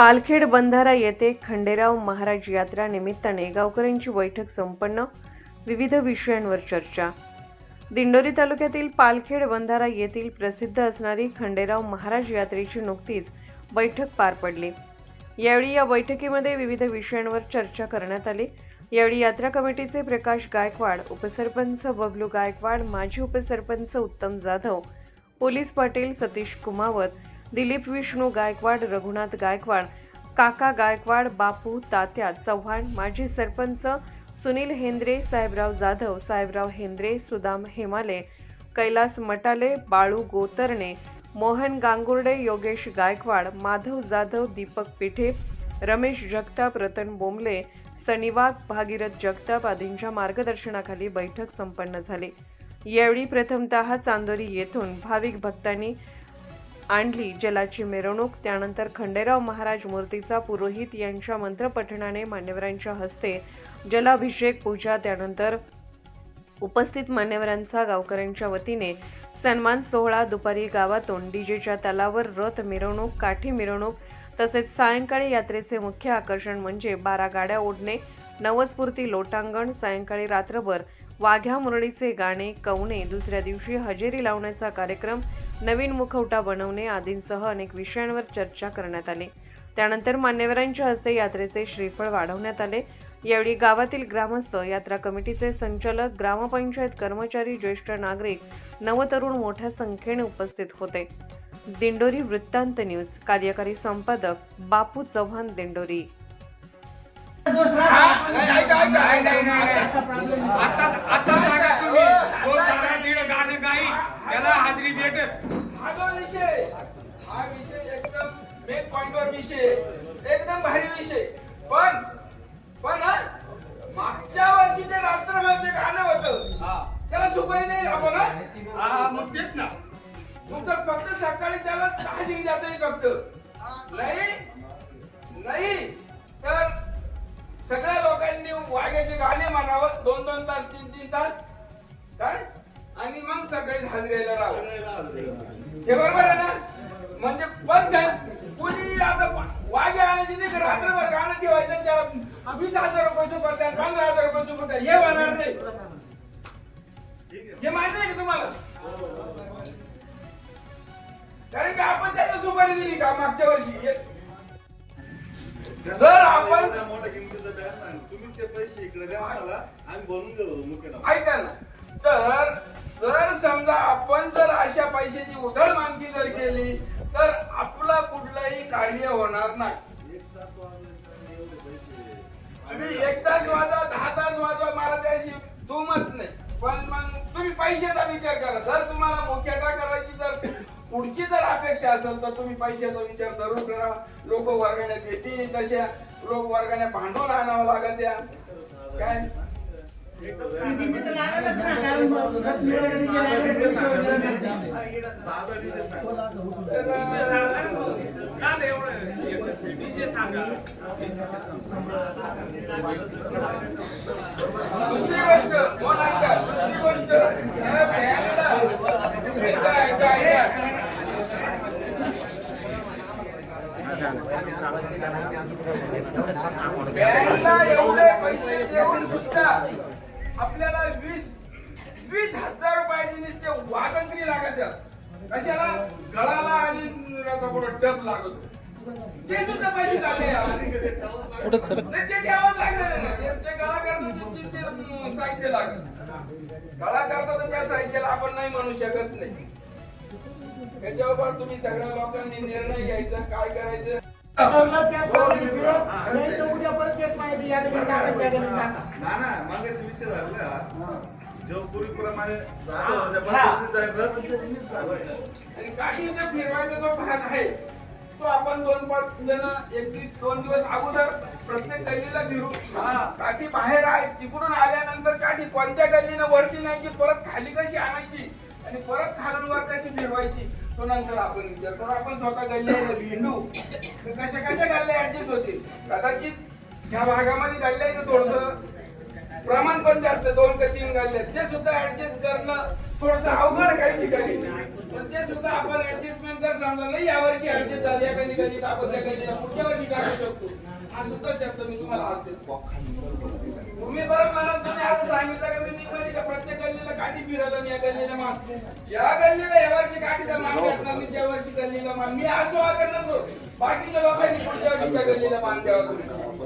पालखेड बंधारा येथे खंडेराव महाराज यात्रा निमित्ताने गावकऱ्यांची बैठक संपन्न. विविध विषयांवर चर्चा. दिंडोरी तालुक्यातील पालखेड बंधारा येथील प्रसिद्ध असणारी खंडेराव महाराज यात्रेची नुकतीच बैठक पार पडली. यावेळी या बैठकीमध्ये विविध विषयांवर चर्चा करण्यात आली. यावेळी यात्रा कमिटीचे प्रकाश गायकवाड उपसरपंच बबलू गायकवाड माजी उपसरपंच उत्तम जाधव पोलीस पाटील सतीश कुमावत दिलीप विष्णू गायकवाड रघुनाथ गायकवाड काका गायकवाड बापू तात्या चव्हाण माजी सरपंच सुनील हेंद्रे साहेबराव जाधव साहेबराव हेंद्रे सुदाम हेमाले कैलास मटाले बाळू गोतरणे मोहन गांगुर्डे योगेश गायकवाड माधव जाधव दीपक पिठे रमेश जगताप रतन बोंबले सनिवाग भागीरथ जगताप आदींच्या मार्गदर्शनाखाली बैठक संपन्न झाली. यावेळी प्रथमतः चांदोरी येथून भाविक भक्तांनी आणली. जलाची मिरवणूक त्यानंतर खंडेराव महाराज मूर्तीचा पुरोहित यांच्या मंत्रपठणाने मान्यवरांच्या हस्ते जलाभिषेक पूजा त्यानंतर उपस्थित मान्यवरांचा गावकऱ्यांच्या वतीने सन्मान सोहळा दुपारी गावातून डीजेच्या तलावर रथ मिरवणूक काठी मिरवणूक तसेच सायंकाळी यात्रेचे मुख्य आकर्षण म्हणजे बारा गाड्या ओढणे नवस्फूर्ती लोटांगण सायंकाळी रात्रभर वाघ्या मुरळीचे गाणे कवणे दुसऱ्या दिवशी हजेरी लावण्याचा कार्यक्रम नवीन मुखवटा बनवणे आदींसह अनेक विषयांवर चर्चा करण्यात आली. त्यानंतर मान्यवरांच्या हस्ते यात्रेचे श्रीफळ वाढवण्यात आले. यावेळी गावातील ग्रामस्थ यात्रा कमिटीचे संचालक ग्रामपंचायत कर्मचारी ज्येष्ठ नागरिक नवतरुण मोठ्या संख्येने उपस्थित होते. दिंडोरी वृत्तांत न्यूज कार्यकारी संपादक बापू चव्हाण दिंडोरी. आता आता सांगा तुम्ही तो सारा दीड गाणं गाई त्याला हाजरी भेटत हा जो विषय हा विषय एकदम मेन पॉइंटवर विषय एकदम भारी विषय. पण पण हा, मागच्या वर्षी ते रात्रभर जे गाणं होतं त्याला सुपारी नाही आपण हा? हा मग तेच ना. तुमचं फक्त सकाळी त्याला हजेरी जाता फक्त. नाही नाही तर लोकांनी गाणे म्हणावं. दोन दोन तास तीन तीन तास. काय? आणि मग सगळे हजरेला राहावं हे बरोबर आहे ना? म्हणजे पण साहेब कुणी आता वागे आणायची नाही रात्रभर गाणं ठेवायचं त्या त्याला वीस हजार रुपये सुपरतात पंधरा हजार रुपये सुपरतात हे होणार नाही. हे माहिती आहे का तुम्हाला? कारण की आपण त्यांना सुपारी दिली का मागच्या वर्षी? जर आपण इकडे द्या मला आम्ही बनवून देऊ मुख्य ऐका ना तर जर समजा आपण जर अशा पैशाची उधळ मानकी जर केली तर आपलं कुठलंही कार्य होणार नाही. एक तास वाजले एवढे पैसे. तुम्ही एक तास वाजवा दहा तास वाजवा मला त्याशी दुमत नाही. पण मग तुम्ही पैशाचा विचार करा. जर तुम्हाला मुख्यटा करायची जर पुढची जर अपेक्षा असेल तर तुम्ही पैशाचा विचार जरूर करा. लोक वर्गण्यात येतील तशा. लोक वर्गण्या भांडून आणावं लागत त्या काय दुसरी गोष्ट कोण ऐका दुसरी गोष्ट या बँडला ऐका ऐका ऐका बँडला एवढे देऊन सुद्धा आपल्याला वीस वीस हजार रुपयाची नुसते वाजंत्री लागत आहेत. कशाला गळाला आणि पुढे डब लागत ते सुद्धा पैसे झाले. नाही, ते द्यावंच लागणार. ते- गळा करता ते साहित्य लागत गळा करता तर त्या साहित्याला आपण नाही म्हणू शकत नाही त्याच्यावर तुम्ही सगळ्या लोकांनी निर्णय घ्यायचा काय करायचं विषय झाला जो पूर्वीप्रमाणे फिरवायचा जो भाग आहे तो आपण दोन पाच जण एक दोन दिवस अगोदर प्रत्येक गल्लीला फिरू काठी बाहेर आहे तिकडून आल्यानंतर काठी कोणत्या गल्लीनं वरती न्यायची परत खाली कशी आणायची आणि परत खालून वर कशी फिरवायची तो नंतर आपण विचार करू. आपण स्वतः गल्ले भेंडू तर कशा कशा गल्ल्या ऍडजस्ट होतील? कदाचित ह्या भागामध्ये गल्ल्याचं थोडस प्रमाण पण जास्त दोन का तीन गल्ले ते सुद्धा ऍडजस्ट करणं थोडस अवघड आहे काही ठिकाणी. पण ते सुद्धा आपण ऍडजस्टमेंट जर समजा नाही या वर्षी ऍडजस्ट झाली या कधी कधी आपण त्या गल्लीला पुढच्या वर्षी काढू शकतो. हा सुद्धा शब्द मी तुम्हाला आज देतो. तुम्ही बरं मला तुम्ही असं सांगितलं का मीटिंगमध्ये का प्रत्येक गल्लीला काठी फिरवलं आणि या गल्लीला मान ज्या गल्लीला या वर्षी काठीचा मान भेटणार नाही त्या वर्षी गल्लीला मान मी असो अगर नसो बाकीच्या लोकांनी पुढच्या वर्षी त्या गल्लीला मान द्यावा. तुम्ही